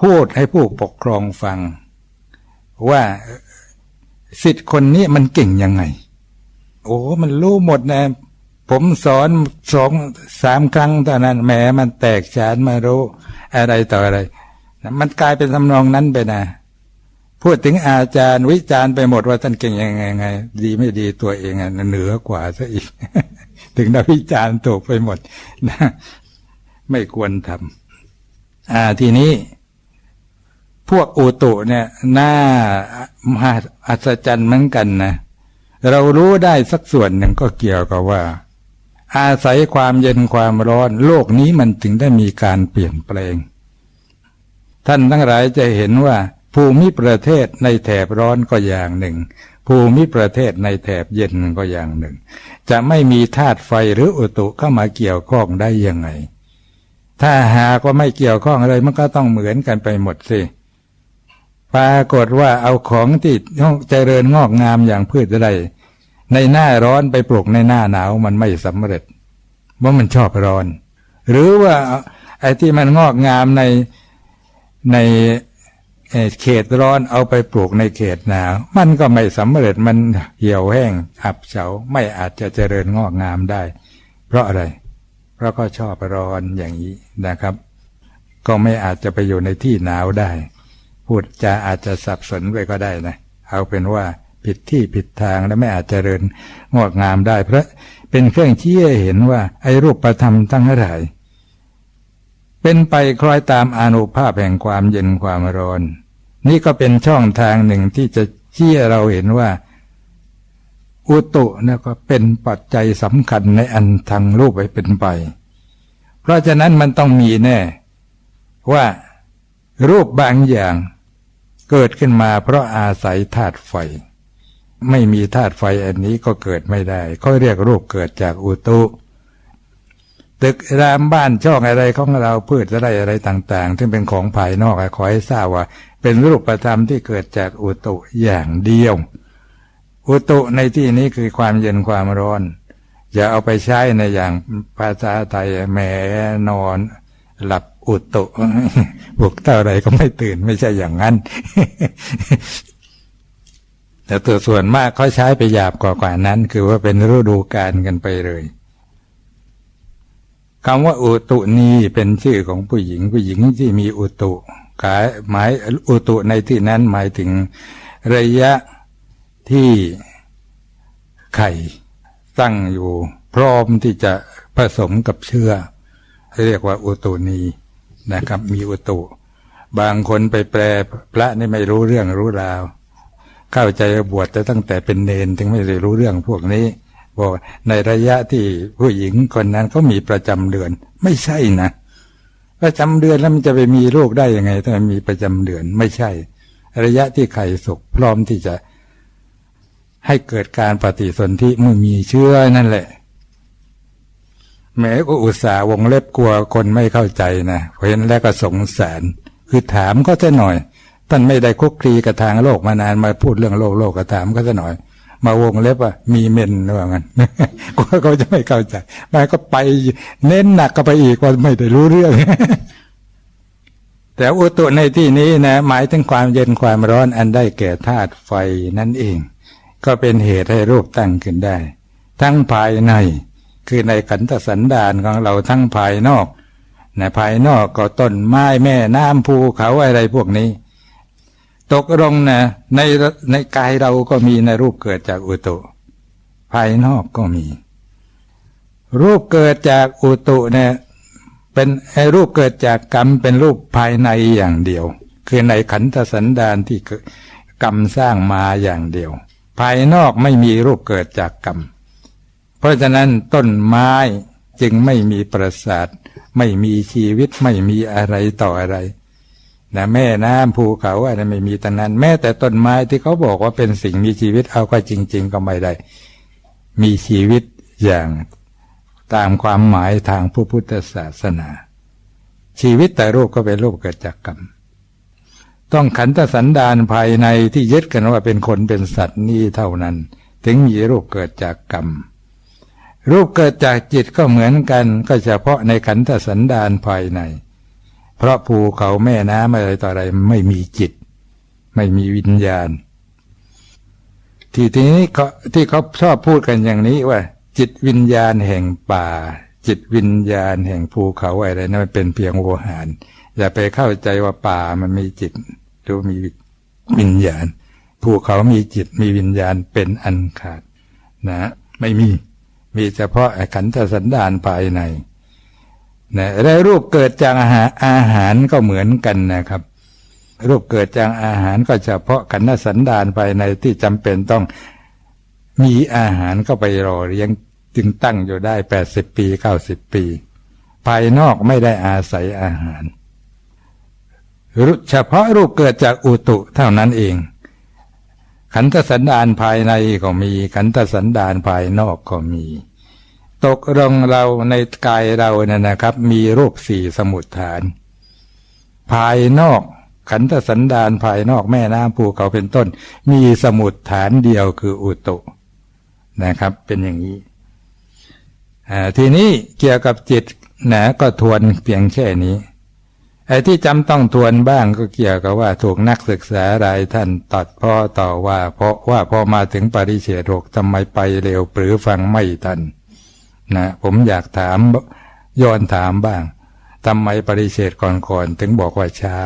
พูดให้ผู้ปกครองฟัง ว่าสิทธิ์คนนี้มันเก่งยังไง โอ้มันรู้หมดนะ ผมสอนสองสามครั้งตอนนั้นแหมมันแตกฉานมารู้อะไรต่ออะไร มันกลายเป็นทำนองนั้นไปนะพูดถึงอาจารย์วิจารณ์ไปหมดว่าท่านเก่งยังไงไง ดีไม่ดีตัวเองอะเหนือกว่าซะอีก ถึงได้วิจารณ์ตกไปหมดนะไม่ควรทำอ่าทีนี้ พวกอุตุเนี่ยน่ามหัอัศจรรย์เหมือนกันนะ เรารู้ได้สักส่วนหนึ่งก็เกี่ยวกับว่า อาศัยความเย็นความร้อน โลกนี้มันถึงได้มีการเปลี่ยนแปลง ท่านทั้งหลายจะเห็นว่า ภูมิประเทศในแถบร้อนก็อย่างหนึ่ง ภูมิประเทศในแถบเย็นก็อย่างหนึ่ง จะไม่มีธาตุไฟหรืออุตุเข้ามาเกี่ยวข้องได้ยังไง ถ้าหากว่าไม่เกี่ยวข้องอะไรมันก็ต้องเหมือนกันไปหมดสิ ปรากฏว่าเอาของที่เจริญงอกงามอย่างพืชอะไรในหน้าร้อนไปปลูกในหน้าหนาวมันไม่สำเร็จว่ามันชอบร้อน หรือว่าไอ้ที่มันงอกงามในในเขตร้อนเอาไปปลูกในเขตหนาว มันก็ไม่สำเร็จมันเหี่ยวแห้งอับเฉาไม่อาจจะเจริญงอกงามได้ เพราะอะไร เพราะก็ชอบร้อนอย่างนี้นะครับ ก็ไม่อาจจะไปอยู่ในที่หนาวได้ พูดจะอาจจะสับสนไปก็ได้นะ เอาเป็นว่าผิดที่ผิดทางและไม่อาจจเจริญงอกงามได้ เพราะเป็นเครื่องชี้ให้เห็นว่าไอ้รูปประธรรมทั้งหลายเป็นไปคล้อยตามอนุภาพแห่งความเย็นความร้อน นี่ก็เป็นช่องทางหนึ่งที่จะชี้เราเห็นว่า อุตุเนี่ยก็เป็นปัจจัยสำคัญในอันทางรูปไปเป็นไป เพราะฉะนั้นมันต้องมีแน่ ว่ารูปบางอย่าง เกิดขึ้นมาเพราะอาศัยธาตุไฟ ไม่มีธาตุไฟอันนี้ก็เกิดไม่ได้เขาเรียกรูปเกิดจากอุตุตึกรามบ้านช่องอะไรของเราพืชอะไรอะไรต่างๆที่เป็นของภายนอกขอให้ทราบว่า เป็นรูปประธรรมที่เกิดจากอุตุอย่างเดียว อุตุในที่นี้คือความเย็นความร้อน อย่าเอาไปใช้ในอย่างภาษาไทยแหมนอน หลับ อุตุบุกเท่าไรก็ไม่ตื่นไม่ใช่อย่างนั้น แต่ตัวส่วนมากเขาใช้ไปหยาบกว่ากว่านั้น คือว่าเป็นฤดูกาลกันไปเลยคำว่าอุตุนี้เป็นชื่อของผู้หญิง ผู้หญิงที่มีอุตุขายหมายอุตุในที่นั้นหมายถึงระยะที่ไข่ตั้งอยู่ พร้อมที่จะผสมกับเชื้อ เรียกว่าอุตุนี นะครับ มีอุตุ บางคนไปแปลพระนี่ไม่รู้เรื่องรู้ราว เข้าใจบวชแต่ตั้งแต่เป็นเนนถึงไม่ได้รู้เรื่องพวกนี้บอกในระยะที่ผู้หญิงคนนั้นเขามีประจำเดือน ไม่ใช่นะประจำเดือนแล้วมันจะไปมีโรคได้ยังไง ถ้ามันมีประจำเดือนไม่ใช่ ระยะที่ไข่สุกพร้อมที่จะให้เกิดการปฏิสนธิเมื่อมีเชื้อนั่นแหละ แม้ก็อุตส่าห์วงเล็บกลัวคนไม่เข้าใจนะเพราะฉะนั้นแล้วก็สงสาร คือถามก็จะหน่อย ท่านไม่ได้คุกคีกับทางโลกมานานมาพูดเรื่องโลกโลกก็ถามก็จะหน่อย มาวงเล็บว่ามีเมนหรือว่างั้นก็เขาจะไม่เข้าใจมาก็ไปเน้นหนักก็ไปอีกว่าไม่ได้รู้เรื่อง แต่อุตุในที่นี้นะ หมายถึงความเย็นความร้อนอันได้แก่ธาตุไฟนั่นเอง ก็เป็นเหตุให้รูปตั้งขึ้นได้ ทั้งภายใน คือในขันธสันดานของเราทั้งภายนอกในภายนอกก็ต้นไม้แม่น้ำภูเขาอะไรพวกนี้ ตกลงนะในในกายเราก็มีในรูปเกิดจากอุตุ ภายนอกก็มี รูปเกิดจากอุตุเนี่ยเป็นไอ้รูปเกิดจากกรรมเป็นรูปภายในอย่างเดียว คือในขันธสันดานที่กรรมสร้างมาอย่างเดียว ภายนอกไม่มีรูปเกิดจากกรรม ราะฉะนั้นต้นไม้จึงไม่มีประสาท ไม่มีชีวิตไม่มีอะไรต่ออะไรนะแม่น้ำภูเขาอะไรไม่มีแต่นั้น แม้แต่ต้นไม้ที่เขาบอกว่าเป็นสิ่งมีชีวิตเอาก็จริง ๆ ก็ไม่ได้ มีชีวิตอย่างตามความหมายทางพระพุทธศาสนา ชีวิตแต่รูปก็เป็นรูปเกิดจากกรรม ต้องขันธสันดานภายในที่ยึดกันว่าเป็นคนเป็นสัตว์นี่เท่านั้น ถึงมีรูปเกิดจากกรรม รูปเกิดจากจิตก็เหมือนกันก็เฉพาะในขันธสันดานภายใน เพราะภูเขาแม่น้ำอะไรต่ออะไรไม่มีจิต ไม่มีวิญญาณ ทีทีนี้ที่เขาชอบพูดกันอย่างนี้ว่า จิตวิญญาณแห่งป่า จิตวิญญาณแห่งภูเขาอะไรนะั้นมันเป็นเพียงโวหารอย่าไปเข้าใจว่าป่ามันมีจิตหรือมีวิญญาณภูเขามีจิตมีวิญญาณเป็นอันขาดนะ ไม่มี มีเฉพาะขันธสันดานภายในนะและรูปเกิดจากอาหารอาหารก็เหมือนกันนะครับ รูปเกิดจากอาหารก็เฉพาะขันธสันดานภายในที่จำเป็นต้องมีอาหารก็ไปรอเลี้ยงจึงตั้งอยู่ได้แปดสิบปีเก้าสิบปี ภายนอกไม่ได้อาศัยอาหารเฉพาะรูปเกิดจากอุตุเท่านั้นเอง ขันธสันดานภายในก็มี ขันธสันดานภายนอกก็มี ตกลงเราในกายเราเนี่ยนะครับ มีรูปสี่สมุดฐาน ภายนอกขันธสันดานภายนอกแม่น้ำภูเขาเป็นต้น มีสมุดฐานเดียวคืออุตุนะครับ เป็นอย่างนี้ทีนี้เกี่ยวกับจิตนะก็ทวนเพียงแค่นี้ไอ้ที่จำต้องทวนบ้างก็เกี่ยวกับว่าถูกนักศึกษารายท่านตัดพ่อต่อว่า เพราะว่าพอมาถึงปริเฉดหกทำไมไปเร็ว หรือฟังไม่ทัน นะผมอยากถามย้อนถามบ้างทำไมปริเฉดก่อนๆถึงบอกว่าชา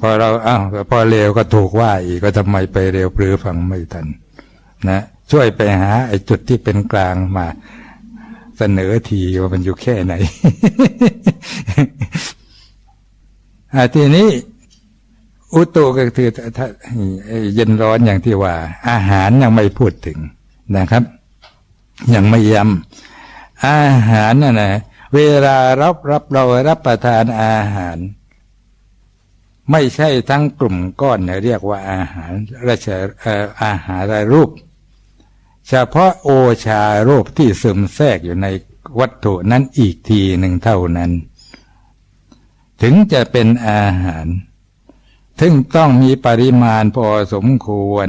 พอเราอ้าวพอเร็วก็ถูกว่าอีกก็ทำไมไปเร็วหรือฟังไม่ทันนะช่วยไปหาไอ้จุดที่เป็นกลางมา เสนอทีว่ามันอยู่แค่ไหนทีนี้อุตุก็คือเย็นร้อนอย่างที่ว่า อาหารยังไม่พูดถึงนะครับ ยังไม่ย้ำอาหารน่ะนะเวลารับรับเรารับประทานอาหาร ไม่ใช่ทั้งกลุ่มก้อนเรียกว่าอาหารราชอาหารรูป เฉพาะโอชารูปที่ซึมแทรกอยู่ในวัตถุนั้นอีกทีหนึ่งเท่านั้น ถึงจะเป็นอาหารถึงต้องมีปริมาณพอสมควร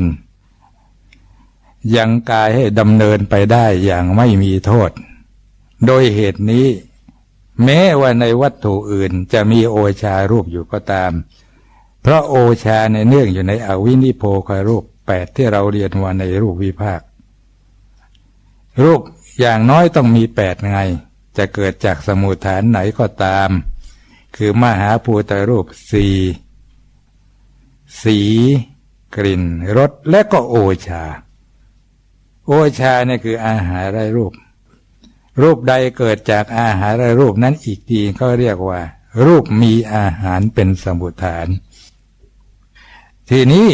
ยังกายให้ดำเนินไปได้อย่างไม่มีโทษ โดยเหตุนี้ แม้ว่าในวัตถุอื่นจะมีโอชารูปอยู่ก็ตาม เพราะโอชาในเนื่องอยู่ในอวินิโพคารูปแปดที่เราเรียนว่าในรูปวิภาค รูปอย่างน้อยต้องมีแปดไง จะเกิดจากสมุทฐานไหนก็ตาม คือมหาภูตรูปสีสี กลิ่นรสและก็โอชา โอชาเนี่ยคืออาหารไรรูป รูปใดเกิดจากอาหารไรรูปนั้นอีกทีเขาเรียกว่า รูปมีอาหารเป็นสมุทฐาน ทีนี้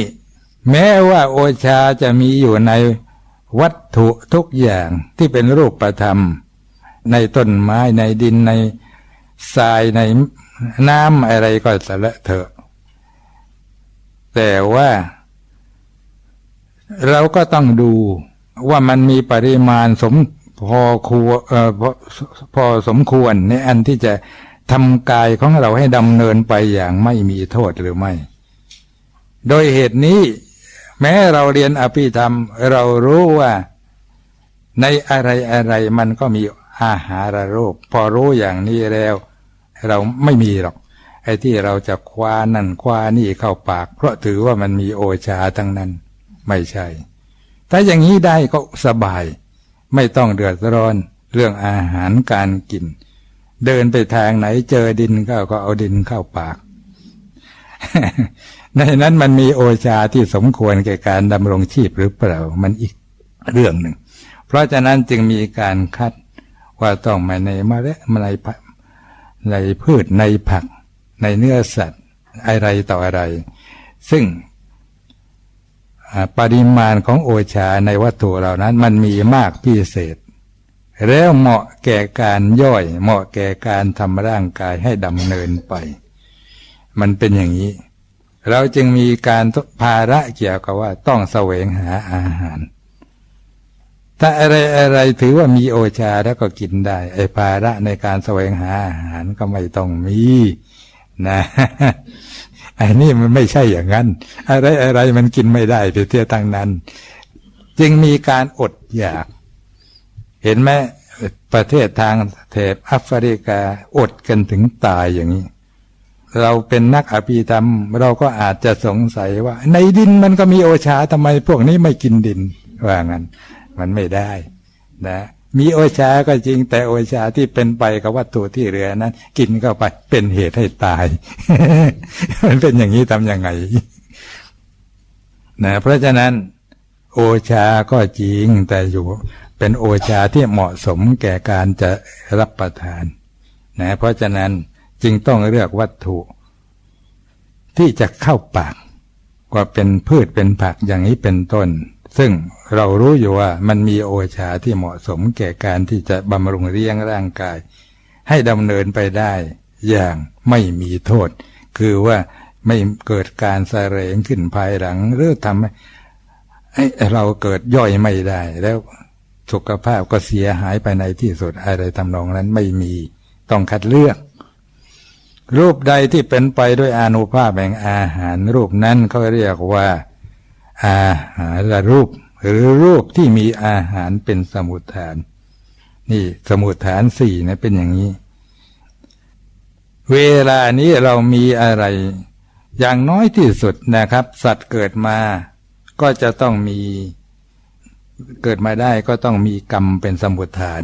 แม้ว่าโอชาจะมีอยู่ในวัตถุทุกอย่างที่เป็นรูปประธรรม ในต้นไม้ในดินในทรายในน้ำอะไรก็สละเถอะ แต่ว่า เราก็ต้องดู ว่ามันมีปริมาณสมพอควรเอ่อพอสมควรในอันที่จะทำกายของเราให้ดำเนินไปอย่างไม่มีโทษหรือไม่ โดยเหตุนี้แม้เราเรียนอภิธรรม เรารู้ว่าในอะไรอะไรมันก็มีอาหารโรคพอรู้อย่างนี้แล้ว เราไม่มีหรอก ไอ้ที่เราจะคว้านั่นคว้านี่เข้าปาก เพราะถือว่ามันมีโอชาทั้งนั้น ไม่ใช่ ถ้าอย่างนี้ได้ก็สบาย ไม่ต้องเดือดร้อนเรื่องอาหารการกิน เดินไปทางไหนเจอดินก็ก็เอาดินเข้าปาก ในนั้นมันมีโอชาที่สมควรแก่การดำรงชีพหรือเปล่ามันอีกเรื่องหนึ่ง เพราะฉะนั้นจึงมีการคัดว่าต้องมาในมะเร็มาในในพืชในผัก ในเนื้อสัตว์อะไรต่ออะไร ซึ่ง ปริมาณของโอชาในวัตถุเหล่านั้น มันมีมากพิเศษ แล้วเหมาะแก่การย่อย เหมาะแก่การทำร่างกายให้ดำเนินไป มันเป็นอย่างนี้ เราจึงมีการภาระเกี่ยวกับว่าต้องแสวงหาอาหาร ถ้าอะไรอะไรถือว่ามีโอชาแล้วก็กินได้ ไอ้ภาระในการแสวงหาอาหารก็ไม่ต้องมีนะ ไอ้นี่มันไม่ใช่อย่างนั้น อะไรอะไรมันกินไม่ได้ไปเที่ยตั้งนั้น จึงมีการอดอยาก เห็นไหมประเทศทางเทพแอฟริกาอดกันถึงตายอย่างนี้ เราเป็นนักอภิธรรม เราก็อาจจะสงสัยว่า ในดินมันก็มีโอชาทำไมพวกนี้ไม่กินดินว่างั้น มันไม่ได้นะ มีโอชาก็จริง แต่โอชาที่เป็นไปกับวัตถุที่เหลือนั้น กินเข้าไปเป็นเหตุให้ตาย มันเป็นอย่างนี้ทำยังไงนะเพราะฉะนั้น โอชาก็จริงแต่อยู่เป็นโอชาที่เหมาะสมแก่การจะรับประทานนะเพราะฉะนั้นจึงต้องเลือกวัตถุ ที่จะเข้าปากว่าเป็นพืชเป็นผักอย่างนี้เป็นต้น ซึ่งเรารู้อยู่ว่ามันมีโอชาที่เหมาะสมแก่การที่จะบำรุงเลี้ยงร่างกาย ให้ดำเนินไปได้อย่างไม่มีโทษ คือว่าไม่เกิดการสะเสรงขึ้นภายหลัง หรือทำให้เราเกิดย่อยไม่ได้ แล้วสุขภาพก็เสียหายไปในที่สุดอะไรทำนองนั้นไม่มีต้องคัดเลือก รูปใดที่เป็นไปด้วยอนุภาพแห่งอาหาร รูปนั้นเขาเรียกว่า อาหารรูป หรือรูปที่มีอาหารเป็นสมุทฐาน นี่สมุทฐานสี่นะเป็นอย่างนี้ เวลานี้เรามีอะไร อย่างน้อยที่สุดนะครับ สัตว์เกิดมา ก็จะต้องมีเกิดมาได้ก็ต้องมีกรรมเป็นสมุทฐาน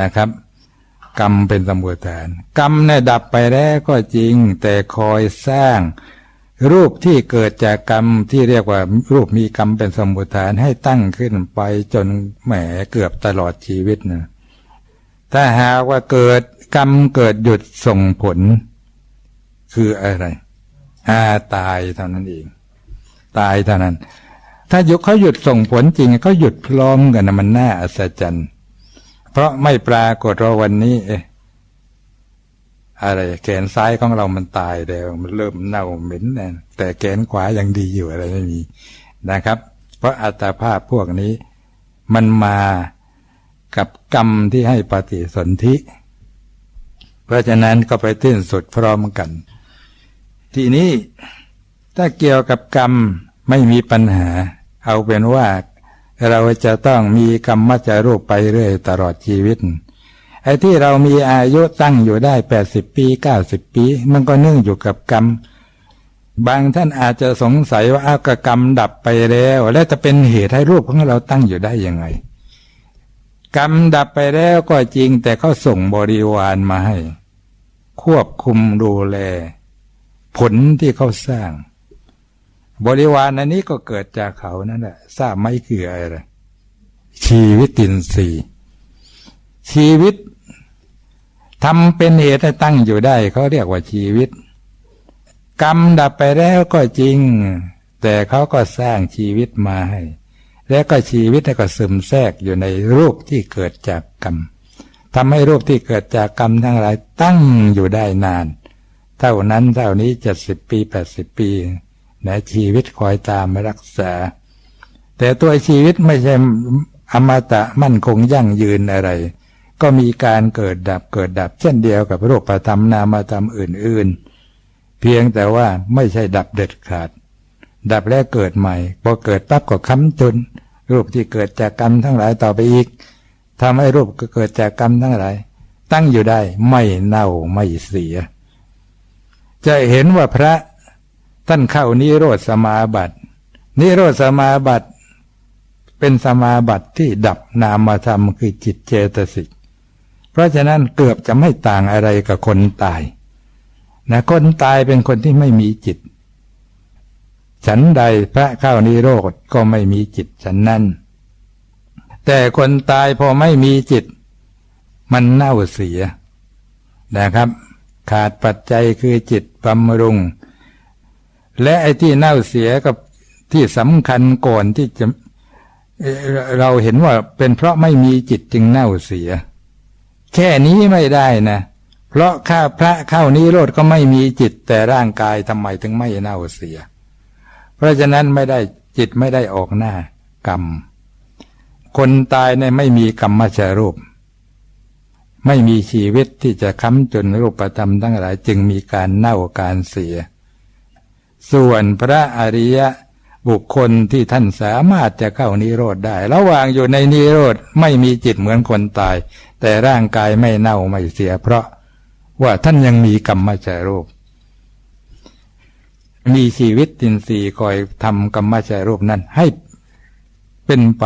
นะครับ กรรมเป็นสมุทฐาน กรรมเนี่ยดับไปแล้วก็จริง แต่คอยสร้าง รูปที่เกิดจากกรรมที่เรียกว่ารูปมีกรรมเป็นสมุทฐานให้ตั้งขึ้นไปจนแหมเกือบตลอดชีวิตนะถ้าหากว่าเกิดกรรมเกิดหยุดส่งผล คืออะไรอาตายเท่านั้นเอง ตายเท่านั้น ถ้ายุดเขาหยุดส่งผลจริงเขาหยุดพร้อมกันนะมันน่าอัศจรรย์ เพราะไม่ปรากฏว่าวันนี้เอ๊ะ อะไรแขนซ้ายของเรามันตายแล้วมันเริ่มเน่าเหม็นนะแต่แขนขวายังดีอยู่อะไรไม่มีนะครับ เพราะอัตภาพพวกนี้มันมากับกรรมที่ให้ปฏิสนธิเพราะฉะนั้นก็ไปตื้นสุดพร้อมกัน ทีนี้ถ้าเกี่ยวกับกรรมไม่มีปัญหา เอาเป็นว่าเราจะต้องมีกรรมมัจรูปไปเรื่อยตลอดชีวิต อ้ที่เรามีอายุตั้งอยู่ได้แปดสิบปีเก้าสิบปี มันก็เนื่องอยู่กับกรรม บางท่านอาจจะสงสัยว่าอากกรรมดับไปแล้ว แล้วจะเป็นเหตุให้รูปของเราตั้งอยู่ได้ยังไง กรรมดับไปแล้วก็จริงแต่เขาส่งบริวารมาให้ ควบคุมดูแล ผลที่เขาสร้าง บริวารอันนี้ก็เกิดจากเขานั่นแหละทราบไหมคืออะไรชีวิตตินสีชีวิต ทำเป็นเหตุให้ตั้งอยู่ได้เขาเรียกว่าชีวิต กรรมดับไปแล้วก็จริง แต่เขาก็สร้างชีวิตมาให้ แล้วก็ชีวิตก็ซึมแทรกอยู่ในรูปที่เกิดจากกรรมทำให้รูปที่เกิดจากกรรมทั้งหลายตั้งอยู่ได้นาน เท่านั้นเท่านี้เจ็ดสิบปีแปดสิบปีนะชีวิตคอยตามมารักษา แต่ตัวชีวิตไม่ใช่อมตะมั่นคงยั่งยืนอะไร ก็มีการเกิดดับเกิดดับ เช่นเดียวกับโรคประธรรมนามธรรมอื่น ๆ เพียงแต่ว่าไม่ใช่ดับเด็ดขาด ดับแล้วเกิดใหม่ พอเกิดปั๊บก็ค้ำจนรูปที่เกิดจากกรรมทั้งหลายต่อไปอีกทำให้รูปก็เกิดจากกรรมทั้งหลาย ตั้งอยู่ได้ไม่เน่าไม่เสีย จะเห็นว่าพระท่านเข้านิโรธสมาบัติ นิโรธสมาบัติ เป็นสมาบัติที่ดับนามธรรมคือจิตเจตสิก เพราะฉะนั้นเกือบจะไม่ต่างอะไรกับคนตายนะคนตายเป็นคนที่ไม่มีจิต ฉันใดพระเข้านิโรธก็ไม่มีจิตฉันนั้น แต่คนตายพอไม่มีจิต มันเน่าเสียนะครับ ขาดปัจจัยคือจิตบำรุง และไอ้ที่เน่าเสียกับที่สำคัญก่อนที่จะเราเห็นว่าเป็นเพราะไม่มีจิตจึงเน่าเสีย แค่นี้ไม่ได้นะ เพราะข้าพระเข้านี้โลดก็ไม่มีจิตแต่ร่างกายทำไมถึงไม่เน่าเสีย เพราะฉะนั้นไม่ได้จิตไม่ได้ออกหน้ากรรม คนตายเนี่ยไม่มีกรรมมาชรูป ไม่มีชีวิตที่จะค้ำจนรูปธรรมทั้งหลายจึงมีการเน่าการเสีย ส่วนพระอริยะ บุคคลที่ท่านสามารถจะเข้านิโรธได้ ระหว่างอยู่ในนิโรธไม่มีจิตเหมือนคนตาย แต่ร่างกายไม่เน่าไม่เสีย เพราะว่าท่านยังมีกรรมจารูป มีชีวิตตินทรีย์คอยทำกรรมชรูปนั้นให้เป็นไป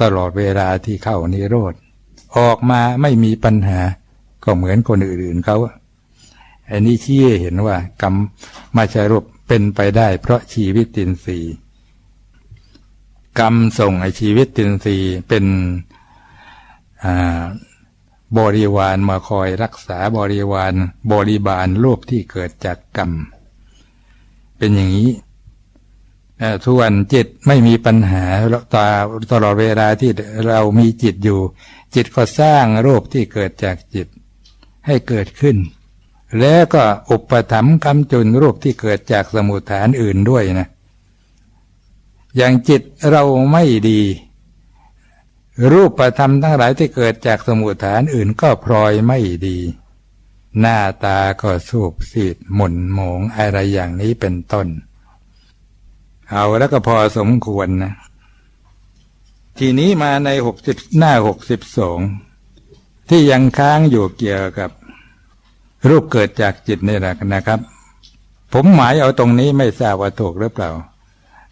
ตลอดเวลาที่เข้านิโรธ ออกมาไม่มีปัญหา ก็เหมือนคนอื่นๆเขาอันนี้ชี้เห็นว่ากรรมมาชรูปเป็นไปได้เพราะชีวิตตินทรีย์ กรรมส่งไอชีวิตตินรีเป็นบริวารมาคอยรักษาบริวารบริบาลรูปที่เกิดจากกรรม เป็นอย่างนี้ทุกวันจิตไม่มีปัญหาตาตลอดเวลาที่เรามีจิตอยู่ จิตก็สร้างรูปที่เกิดจากจิตให้เกิดขึ้น แล้วก็อุปถัมภ์คำจุนรูปที่เกิดจากสมุทฐานอื่นด้วยนะ อย่างจิตเราไม่ดี รูปประธรรมทั้งหลายที่เกิดจากสมุทฐานอื่นก็พลอยไม่ดี หน้าตาก็สูบสีดหม่นหมองอะไรอย่างนี้เป็นต้น เอาแล้วก็พอสมควรนะ ทีนี้มาในหกสิบหน้าหกสิบสองที่ยังค้างอยู่เกี่ยวกับ รูปเกิดจากจิตนี่แหละนะครับ ผมหมายเอาตรงนี้ไม่ทราบว่าถูกหรือเปล่า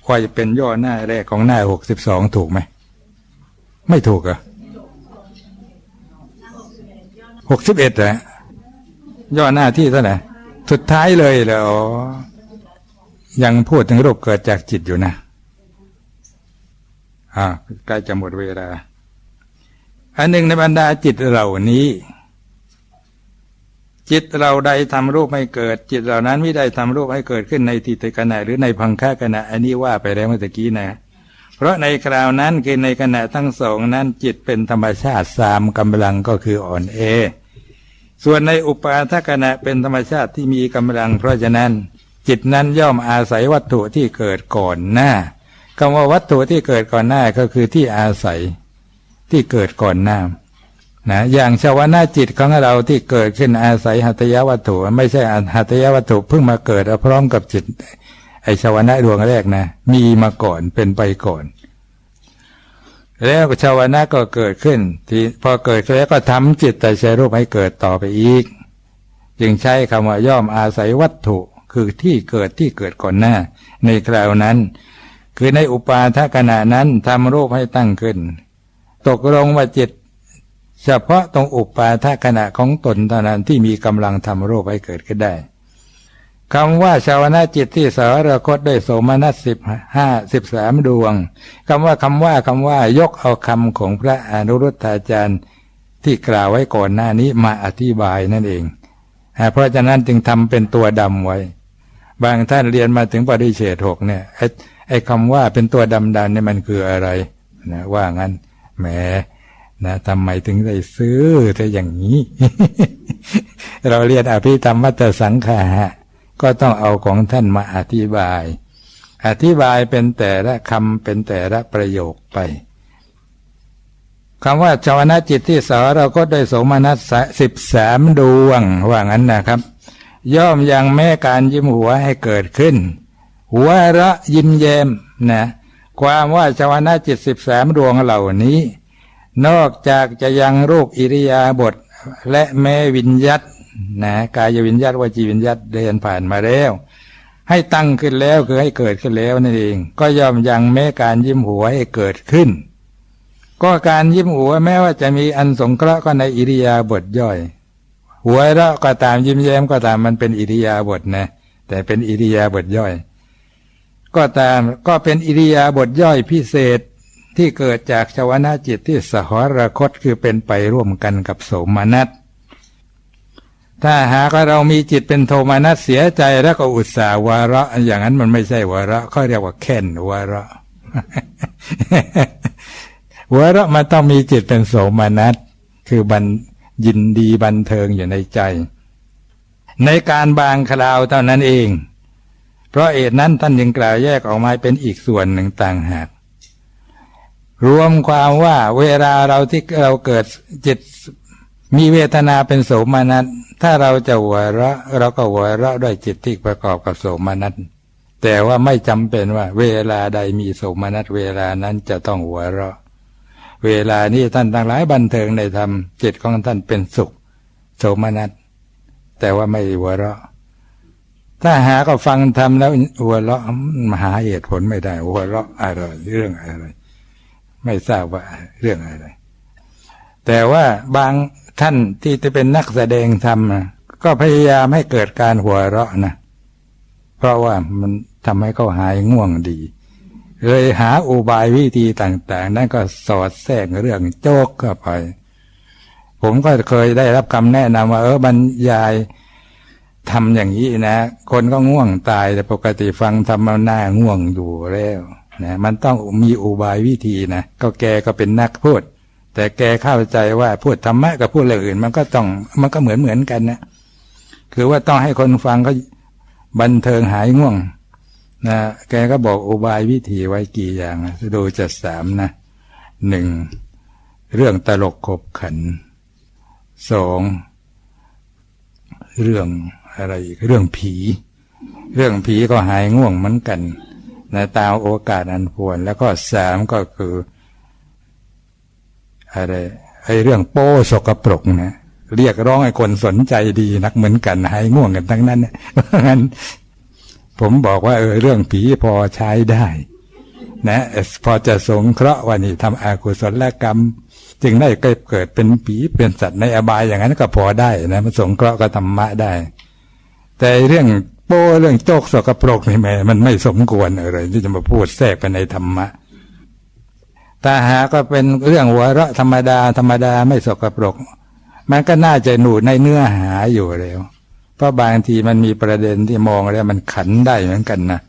คอยจะเป็นย่อหน้าแรกของหน้าหกสิบสองถูกไหม ไม่ถูกอะหกสิบเอ็ดเหรอย่อหน้าที่เท่าไหร่สุดท้ายเลยแล้วยังพูดถึงรูปเกิดจากจิตอยู่นะ อ่าใกล้จะหมดเวลา อันหนึ่งในบรรดาจิตเหล่านี้ จิตเราใดทำรูปให้เกิด จิตเหล่านั้นไม่ได้ทำรูปให้เกิดขึ้นในทิฏฐิขณะหรือในพังค่าขณะ อันนี้ว่าไปแล้วเมื่อกี้นะ เพราะในคราวนั้นคือในขณะทั้งสองนั้นจิตเป็นธรรมชาติสามกำลังก็คืออ่อนเอ ส่วนในอุปาทขณะเป็นธรรมชาติที่มีกำลัง เพราะฉะนั้น จิตนั้นย่อมอาศัยวัตถุที่เกิดก่อนหน้าคำว่าวัตถุที่เกิดก่อนหน้าก็คือที่อาศัยที่เกิดก่อนหน้า นะอย่างชาวนาจิตของเราที่เกิดขึ้นอาศัยหัตยวัตถุ ไม่ใช่หัตยวัตถุเพิ่งมาเกิดพร้อมกับจิต ไอชาวนะดวงแรกนะ มีมาก่อนเป็นไปก่อน แล้วชาวนะก็เกิดขึ้น ที่พอเกิดแล้วก็ทำจิตแต่ใช้รูปให้เกิดต่อไปอีก จึงใช้คำว่าย่อมอาศัยวัตถุคือที่เกิดที่เกิดก่อนหน้า ในคราวนั้น คือในอุปาทขณะนั้นทำรูปให้ตั้งขึ้น ตกลงว่าจิต เฉพาะตรงอุปาทขณะของตนเท่านั้นที่มีกำลังทำรูปให้เกิดขึ้นได้คำว่าชาวนาจิตที่สารคตด้วยโสมนัสสิบห้าสิบสามดวงคำว่าคำว่าคำว่ายกเอาคำของพระอนุรุทธาจารย์ที่กล่าวไว้ก่อนหน้านี้มาอธิบายนั่นเอง เพราะฉะนั้นจึงทำเป็นตัวดำไว้ บางท่านเรียนมาถึงปริเฉดหกเนี่ยไอ้ไอ้คำว่าเป็นตัวดำดันเนี่ยมันคืออะไรนะว่างั้นแหม นะทำไมถึงได้ซื้อแต่อย่างนี้ เราเรียนอภิธรรมมัตสังขาก็ต้องเอาของท่านมาอธิบาย อธิบายเป็นแต่ละคำเป็นแต่ละประโยคไปคำว่าชาวนาจิตที่สอเราก็ได้สมนัสสิบสามดวงว่างั้นนะครับ ย่อมยังแม้การยิ้มหัวให้เกิดขึ้น หัวระยิ้มแย้มนะ ความว่าชาวนาจิตสิบสามดวงเหล่านี้ นอกจากจะยังรูปอิริยาบถและแม้วิญญัตนะกายวิญญัตวจีวิญญัตเดินผ่านมาแล้ว ให้ตั้งขึ้นแล้วคือให้เกิดขึ้นแล้วนั่นเอง ก็ย่อมยังแม้การยิ้มหัวให้เกิดขึ้น ก็การยิ้มหัวแม้ว่าจะมีอันสงเคราะห์ก็ในอิริยาบถย่อย หัวเราะก็ตามยิ้มแย้มก็ตามมันเป็นอิริยาบถนะ แต่เป็นอิริยาบถย่อย ก็ตามก็เป็นอิริยาบถย่อยพิเศษ ที่เกิดจากชวนาจิตที่สหรคตคือเป็นไปร่วมกันกับโสมนัสถ้าหากเรามีจิตเป็นโทมนัสเสียใจแล้วก็อุตส่าห์วาระ อย่างนั้นมันไม่ใช่วาระเขาเรียกว่าแค่นวาระวาระมันต้องมีจิตเป็นโสมนัสคือบันยินดีบันเทิงอยู่ในใจ ในการบางคราวเท่านั้นเอง เพราะเอตนั้นท่านยังกล่าวแยกออกมาเป็นอีกส่วนหนึ่งต่างหาก รวมความว่าเวลาเราที่เราเกิดจิตมีเวทนาเป็นโสมนัสถ้าเราจะหัวเราะเราก็หัวเราะด้วยจิตที่ประกอบกับโสมนัสแต่ว่าไม่จำเป็นว่า เวลาใดมีโสมนัสเวลานั้นจะต้องหัวเราะ เวลานี้ท่านทั้งหลายบันเทิงในธรรมจิตของท่านเป็นสุข โสมนัสแต่ว่าไม่หัวเราะ ถ้าหาก็ฟังทำแล้วหัวเราะมหาเหตุผลไม่ได้หัวเราะอะไรเรื่องอะไร ไม่ทราบว่าเรื่องอะไร แต่ว่าบางท่านที่จะเป็นนักแสดงทำก็พยายามให้เกิดการหัวเราะนะ เพราะว่ามันทำให้เขาหายง่วงดีเลยหาอุบายวิธีต่าง ๆ นั่นก็สอดแทรกเรื่องโจกเข้าไป ผมก็เคยได้รับคำแนะนำว่า เออบรรยายทำอย่างนี้นะ คนก็ง่วงตายแต่ปกติฟังทำมาหน้าง่วงอยู่แล้ว นะมันต้องมีอุบายวิธีนะก็แกก็เป็นนักพูด แต่แกเข้าใจว่าพูดธรรมะกับพูดเรื่องอื่น มันก็ต้องมันก็เหมือนเหมือนกันนะคือว่าต้องให้คนฟังก็บันเทิงหายง่วงนะแกก็บอกอุบายวิธีไว้กี่อย่างดูจะสามนะหนึ่งเรื่องตลกขบขันสองเรื่องอะไรเรื่องผี เรื่องผีก็หายง่วงเหมือนกัน นะตามโอกาสอันควรแล้วก็สามก็คืออะไรไอ้เรื่องโป้สกปรกนะเรียกร้องให้คนสนใจดีนักเหมือนกันหายง่วงกันทั้งนั้นเพราะงั้น ผมบอกว่าเออเรื่องผีพอใช้ได้ นะพอจะสงเคราะห์ว่านี่ทำอากุศลกรรม จึงได้เกิดเป็นผีเป็นสัตว์ในอบายอย่างนั้นก็พอได้นะมันสงเคราะห์ก็ธรรมะได้ แต่เรื่อง ป้เรื่องโจกสกปรกนี่แม่มันไม่สมควรอะไรที่จะมาพูดแทรกไปในธรรมะตาหาก็เป็นเรื่องหัวเราะธรรมดา ธรรมดาไม่สกปรก มันก็น่าจะหนูในเนื้อหาอยู่แล้ว เพราะบางทีมันมีประเด็นที่มองแล้วมันขันได้เหมือนกันนะ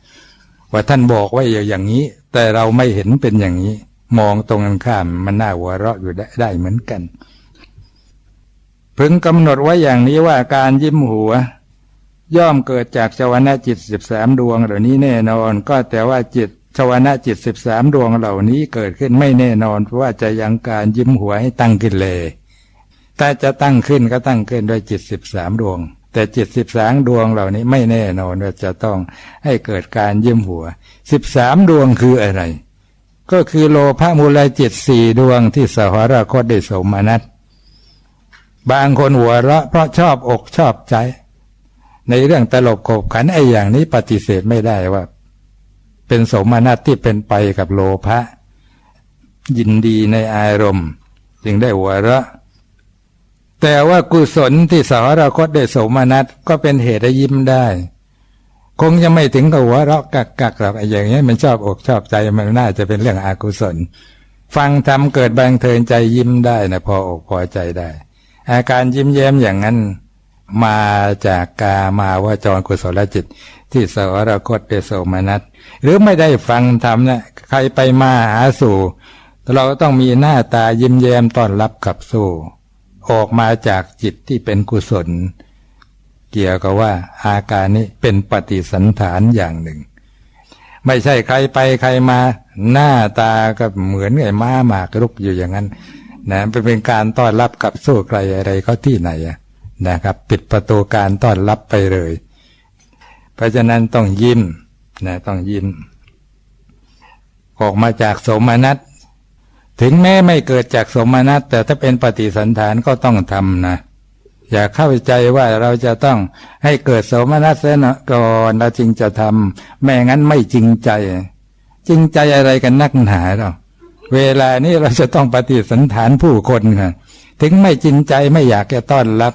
ว่าท่านบอกไว้อย่างนี้ แต่เราไม่เห็นเป็นอย่างนี้ มองตรงกันข้ามมันน่าหัวเราะอยู่ได้ได้เหมือนกันพึงกำหนดไว้อย่างนี้ว่าการยิ้มหัว ย่อมเกิดจากชวนาจิตสิบสามดวงเหล่านี้แน่นอน ก็แต่ว่าจิตชวนาจิตสิบสามดวงเหล่านี้เกิดขึ้นไม่แน่นอน เพราะว่าจะยังการยิ้มหัวให้ตั้งขึ้นเลยถ้าจะตั้งขึ้นก็ตั้งขึ้นด้วยจิตสิบสามดวง แต่จิตสิบสามดวงเหล่านี้ไม่แน่นอนว่าจะต้องให้เกิดการยิ้มหัวสิบสามดวงคืออะไร ก็คือโลภะมูลจิตสี่ดวงที่สหรคตได้สมนัตบางคนหัวเราะเพราะชอบอกชอบใจ ในเรื่องตลกขบขันไอ้อย่างนี้ปฏิเสธไม่ได้ว่า เป็นสมนัตที่เป็นไปกับโลภะยินดีในอารมณ์ จึงได้หัวเราะแต่ว่ากุศลที่สารคตได้สมนัตก็เป็นเหตุให้ยิ้มได้ คงจะไม่ถึงกับหัวเราะกักกักหรอกอย่างนี้มันชอบอกชอบใจมันน่าจะเป็นเรื่องอากุศล ฟังทำเกิดบังเทินใจยิ้มได้นะพออกพอใจได้ อาการยิ้มแย้มอย่างนั้น มาจากกามาวาจรกุศลจิต ที่สวรคตเดโสมนัสหรือไม่ได้ฟังธรรมนะใครไปมาหาสู่ เราต้องมีหน้าตายิ้มแย้มต้อนรับขับสู่ ออกมาจากจิตที่เป็นกุศล เกี่ยวกับว่าอาการนี้เป็นปฏิสันฐานอย่างหนึ่ง ไม่ใช่ใครไปใครมาหน้าตาก็เหมือนไอ้ม้าหมากรุกอยู่อย่างนั้นนะเป็นการต้อนรับกับสู้ใครอะไรเขาที่ไหนอะ นะครับ ปิดประตูการต้อนรับไปเลย เพราะฉะนั้นต้องยิ้มนะต้องยิ้ม ออกมาจากสมนัตถึงแม้ไม่เกิดจากสมนัตแต่ถ้าเป็นปฏิสันฐานก็ต้องทำนะอย่าเข้าใจว่าเราจะต้องให้เกิดสมนัตเสียก่อนเราจึงจะทำแม่งั้นไม่จริงใจ จริงใจอะไรกันนักหนาเราเวลานี้เราจะต้องปฏิสันฐานผู้คนค่ะถึงไม่จริงใจไม่อยากจะต้อนรับ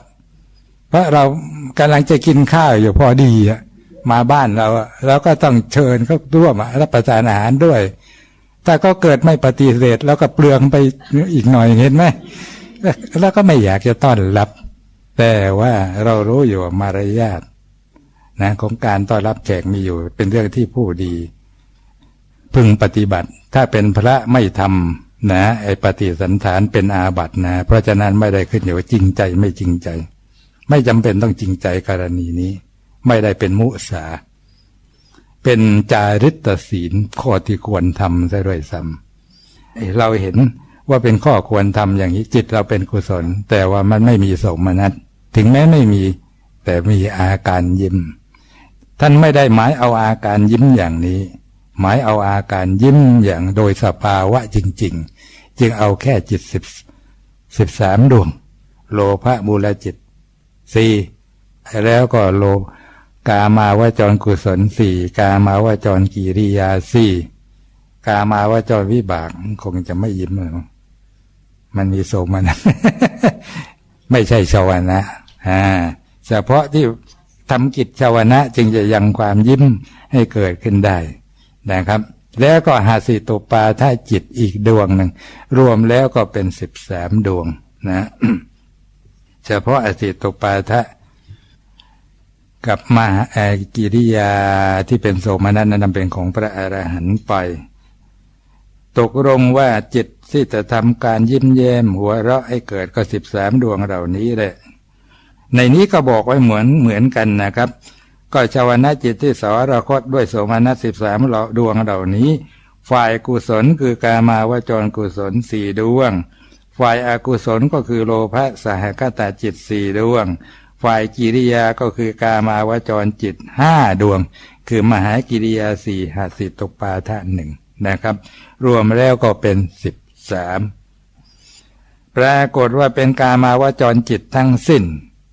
เพราะเรากำลังจะกินข้าวอยู่พอดีอะมาบ้านเราเราก็ต้องเชิญเขาร่วมรับประทานอาหารด้วย แต่ก็เกิดไม่ปฏิเสธแล้วก็เปลืองไปอีกหน่อยเห็นไหมแล้วก็ไม่อยากจะต้อนรับ แต่ว่าเรารู้อยู่มารยาทนะของการต้อนรับแขกมีอยู่ เป็นเรื่องที่ผู้ดี พึงปฏิบัติ ถ้าเป็นพระไม่ทำนะไอปฏิสันฐานเป็นอาบัตินะ เพราะฉะนั้นไม่ได้ขึ้นอยู่ว่าจริงใจไม่จริงใจ ไม่จำเป็นต้องจริงใจกรณีนี้ ไม่ได้เป็นมุสา เป็นจาริตศีลข้อที่ควรทำซะด้วยซ้ำเราเห็นว่าเป็นข้อควรทำอย่างนี้จิตเราเป็นกุศล แต่ว่ามันไม่มีสมนัตถึงแม้ไม่มี แต่มีอาการยิ้ม ท่านไม่ได้หมายเอาอาการยิ้มอย่างนี้ หมายเอาอาการยิ้มอย่างโดยสภาวะจริง ๆ จึงเอาแค่จิตสิบสิบสามดวง โลภะมูลจิต สี่แล้วก็โลกามาวาจรกุศลสี่กามาวาจรกิริยาสี่กามาวาจรวิบากคงจะไม่ยิ้มเลยมั้งมันมีโสมนะไม่ใช่ชาวนะอ่าเฉพาะที่ทำกิจชาวนะจึงจะยังความยิ้มให้เกิดขึ้นได้นะครับ แล้วก็หาสิตุปาถ้าจิตอีกดวงหนึ่งรวมแล้วก็เป็นสิบสามดวงนะ เฉพาะอสิตุปาทะกับมาเอ่อกิริยาที่เป็นโสมนัสนั้นเป็นของพระอรหันต์ไป ตกลงว่าจิตที่จะทำการยิ้มแย้มหัวเราะให้เกิดก็สิบสามดวงเหล่านี้แหละ ในนี้ก็บอกไว้เหมือนเหมือนกันนะครับ ก็ชาวนะจิตที่สอรคตด้วยโสมนัสสิบสามดวงเหล่านี้ ฝ่ายกุศลคือกามาวจรกุศลสี่ดวง ฝ่ายอากุศลก็คือโลภะสหคตาจิตสี่ดวง ฝ่ายกิริยาก็คือกามาวจรจิตห้าดวง คือมหากิริยาสี่หัสิตุปาทะหนึ่งนะครับ รวมแล้วก็เป็นสิบสามปรากฏว่าเป็นกามาวจรจิตทั้งสิ้น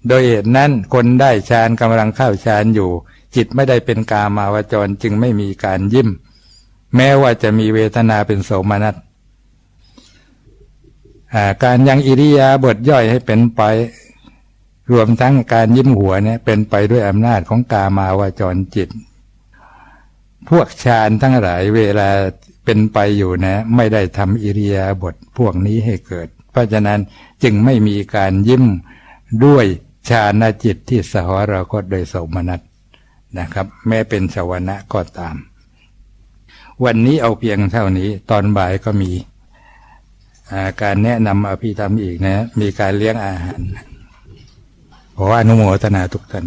โดยเหตุนั้นคนได้ฌานกำลังเข้าฌานอยู่ จิตไม่ได้เป็นกามาวจรจึงไม่มีการยิ้ม แม้ว่าจะมีเวทนาเป็นโสมนัส การยังอิริยาบถย่อยให้เป็นไป รวมทั้งการยิ้มหัวเนี่ยเป็นไปด้วยอำนาจของกามาวาจรจิต พวกฌานทั้งหลายเวลาเป็นไปอยู่นะ ไม่ได้ทำอิริยาบถพวกนี้ให้เกิด เพราะฉะนั้นจึงไม่มีการยิ้มด้วยฌานจิตที่สหรคตโดยสมนัตนะครับ แม้เป็นชาวนะก็ตาม วันนี้เอาเพียงเท่านี้ตอนบ่ายก็มี การแนะนำอภิธรรมอีกนะ มีการเลี้ยงอาหารขออนุโมทนาทุกท่าน